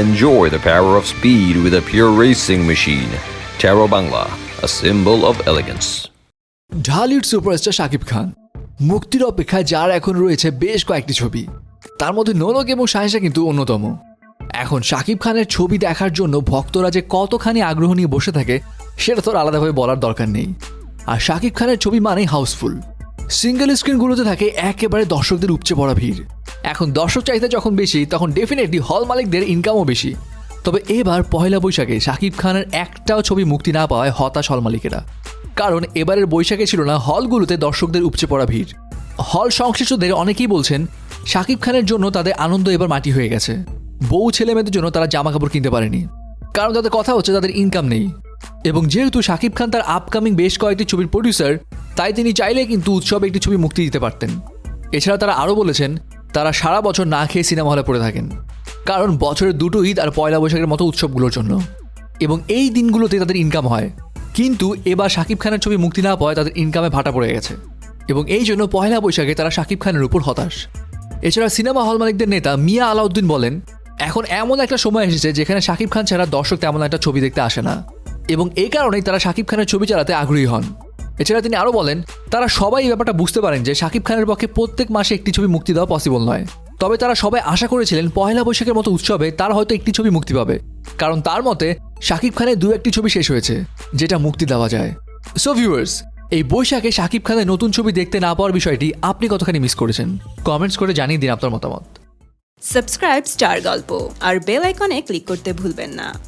Enjoy the power of speed with a pure racing machine. Taro Bangla, a symbol of elegance. Dhallywood superstar Shakib Khan মুক্তির অপেক্ষায় যার এখন রয়েছে বেশ কয়েকটি ছবি। তার মধ্যে নোলক এবং শাহেশা কিন্তু অন্যতম। এখন শাকিব খানের ছবি দেখার জন্য ভক্তরা যে কতখানি আগ্রহ নিয়ে বসে থাকে সেটা তো আর আলাদাভাবে বলার দরকার নেই। আর শাকিব খানের ছবি মানেই হাউসফুল। সিঙ্গেল স্ক্রিনগুলোতে থাকে একেবারে দর্শকদের উপচে পড়া ভিড়। এখন দর্শক চাহিদা যখন বেশি, তখন ডেফিনেটলি হল মালিকদের ইনকামও বেশি। তবে এবার পয়লা বৈশাখে শাকিব খানের একটাও ছবি মুক্তি না পাওয়ায় হতাশ হল মালিকেরা। কারণ এবারের বৈশাখে ছিল না হলগুলোতে দর্শকদের উপচে পড়া ভিড়। হল সংশ্লিষ্টদের অনেকেই বলছেন, শাকিব খানের জন্য তাদের আনন্দ এবার মাটি হয়ে গেছে। বউ ছেলে মেয়েদের জন্য তারা জামা কাপড় কিনতে পারেনি। কারণ তাদের কথা হচ্ছে, তাদের ইনকাম নেই। এবং যেহেতু শাকিব খান তার আপকামিং বেশ কয়েকটি ছবির প্রডিউসার তাই তিনি চাইলে কিন্তু উৎসবে একটি ছবি মুক্তি দিতে পারতেন। এছাড়া তারা আরও বলেছেন তারা সারা বছর না খেয়ে সিনেমা হলে পড়ে থাকেন। কারণ বছরের দুটো ঈদ আর পয়লা বৈশাখের মতো উৎসবগুলোর জন্য। এবং এই দিনগুলোতে তাদের ইনকাম হয়। কিন্তু এবার শাকিব খানের ছবি মুক্তি না পাওয়ায় তাদের ইনকামে ভাটা পড়ে গেছে। এবং এই জন্য পয়লা বৈশাখে তারা শাকিব খানের উপর হতাশ। এছাড়া সিনেমা হল মালিকদের নেতা মিয়া আলাউদ্দিন বলেন, এখন এমন একটা সময় এসেছে যেখানে শাকিব খান ছাড়া দর্শক তেমন একটা ছবি দেখতে আসে না। এবং এই কারণেই তারা শাকিব খানের ছবি চালাতে আগ্রহী হন। এছাড়া তিনি আরও বলেন, তারা সবাই এই ব্যাপারটা বুঝতে পারেন যে শাকিব খানের পক্ষে প্রত্যেক মাসে একটি ছবি মুক্তি দেওয়া পসিবল নয়। তবে তারা সবাই আশা করেছিলেন পহেলা বৈশাখের মতো উৎসবে তার হয়তো একটি ছবি মুক্তি পাবে। কারণ তার মতে, শাকিব খানের দু একটি ছবি শেষ হয়েছে, যেটা মুক্তি দেওয়া যায়। সো ভিউয়ার্স এই বৈশাখে শাকিব খানের নতুন ছবি দেখতে না পাওয়ার বিষয়টি আপনি কতখানি মিস করেছেন? কমেন্টস করে জানিয়ে দিন আপনার মতামত। সাবস্ক্রাইব স্টার গল্প আর বেল আইকনে ক্লিক করতে ভুলবেন না।